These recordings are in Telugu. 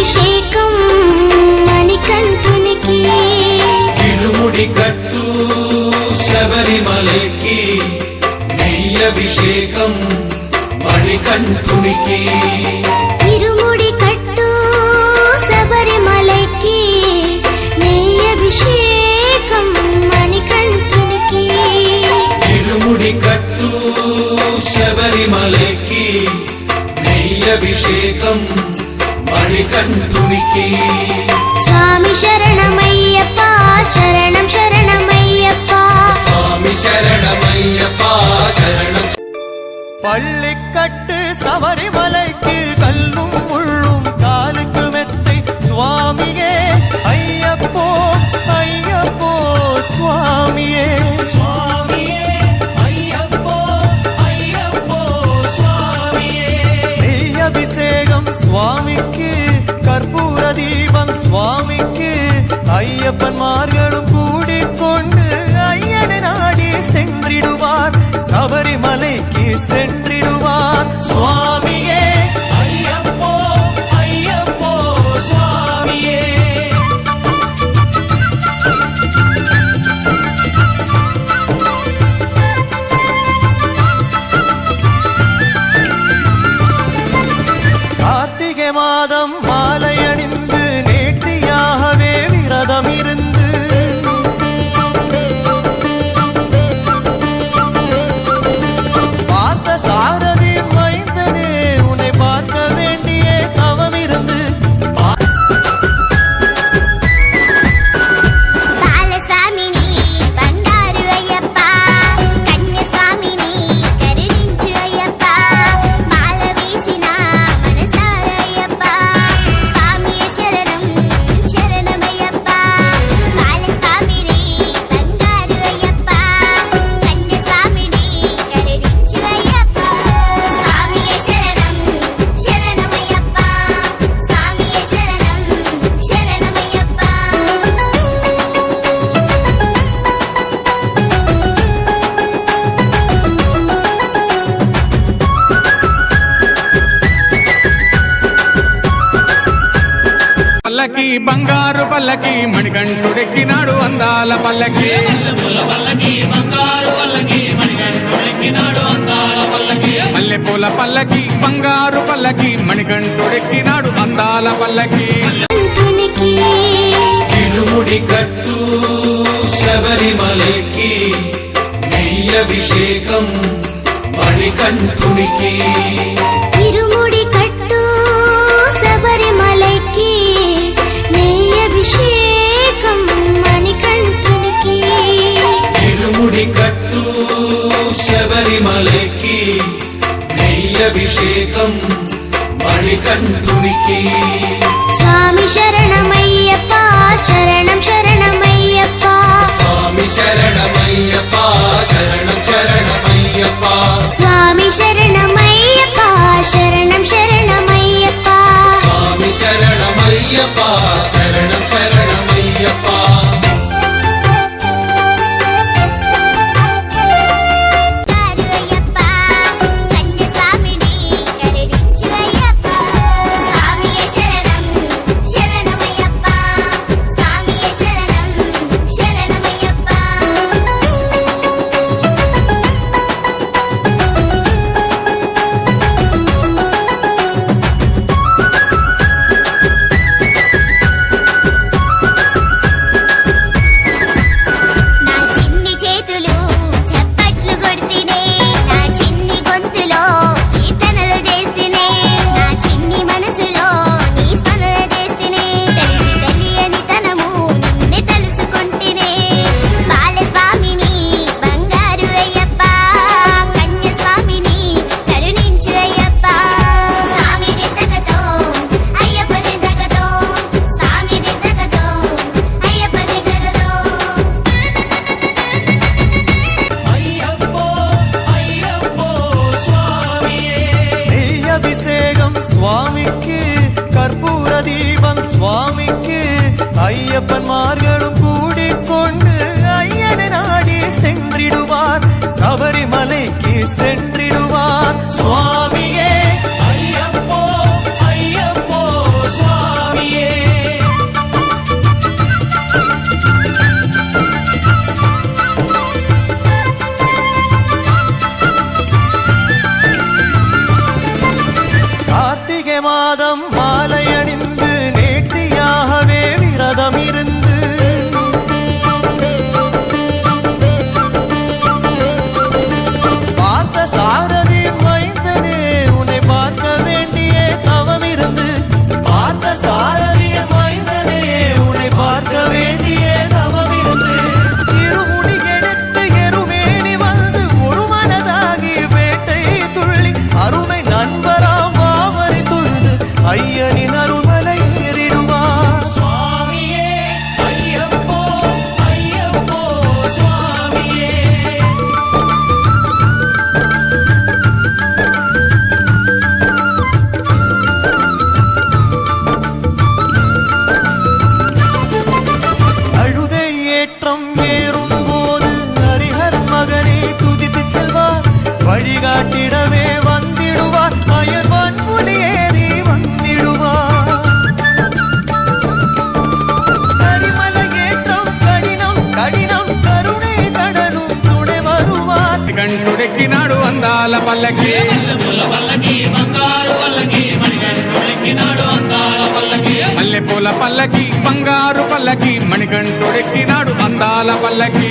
అభిషేకం మణికంఠునికి. తిరుముడి కట్టు శబరిమలకి నెయ్యభిషేకం మణికంఠునికి. சரணம் சரணம் ஐயப்பா. சுவாமி சரணம் ஐயப்பா சரணம். பள்ளிக்கட்டு சபரிமலைக்கு கல்லும் முள்ளும் காலுக்கு மெத்தை. சுவாமியே ஐயப்போ ஐயப்போ சுவாமியே. அபிஷேகம் சுவாமிக்கு கற்பூர தீபம் சுவாமிக்கு ஐயப்பன்மார்கள் சபரிமலைக்கு சென்றிடுவார். சுவாமியே ஐயப்போ ஐயப்போ சுவாமியே. கார்த்திகை மாதம் மாலை బంగారు పల్లకి మణికంఠుడెక్కినాడు అందాల పల్లకి. మల్లెపూల పల్లకి బంగారు పల్లకి మణికంఠుడెక్కినాడు అందాల పల్లకి. కంఠునికి తిరుముడి కట్టు శబరిమలకి నెయ్యభిషేకం మణికంఠునికి. சுவாமி சரணமையப்பா சரணம். சுவாமிக்கு ஐயப்பன்மார்களும் கூடிக்கொண்டு ஐயனை நாடி சென்றிடுவார். சபரிமலைக்கு சென்று పల్లకి మల్లెపూల పల్లకి బంగారు పల్లకి మణికంఠుడెక్కినాడు అందాల పల్లకి.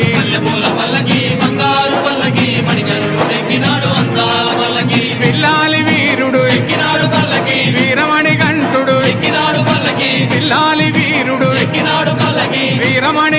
పిల్లాలి వీరుడు ఎక్కినాడు పల్లకి వీరమణి గంటుడు ఎక్కినాడు పల్లకి పిల్లాలి వీరుడు ఎక్కినాడు పల్లకి వీరమణి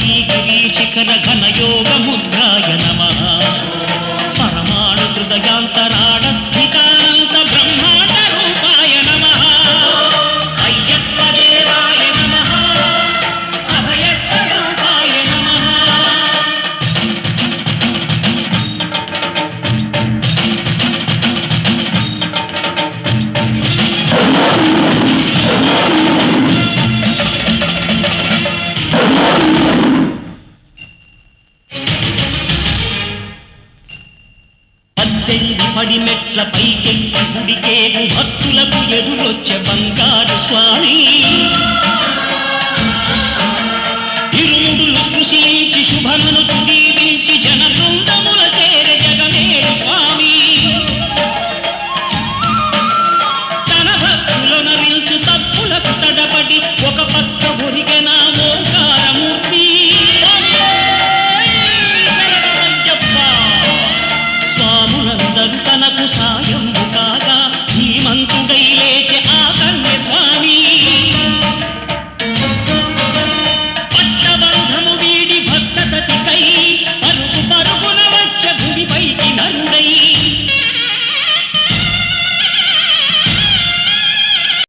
गिरीशिखर घन గంతెంది పడి మెట్ల పైకెక్కి గుడికే భక్తులకు ఎదురొచ్చే బంగారు స్వామి. ఇరుముడులు స్పృశించి శుభమును తుదీ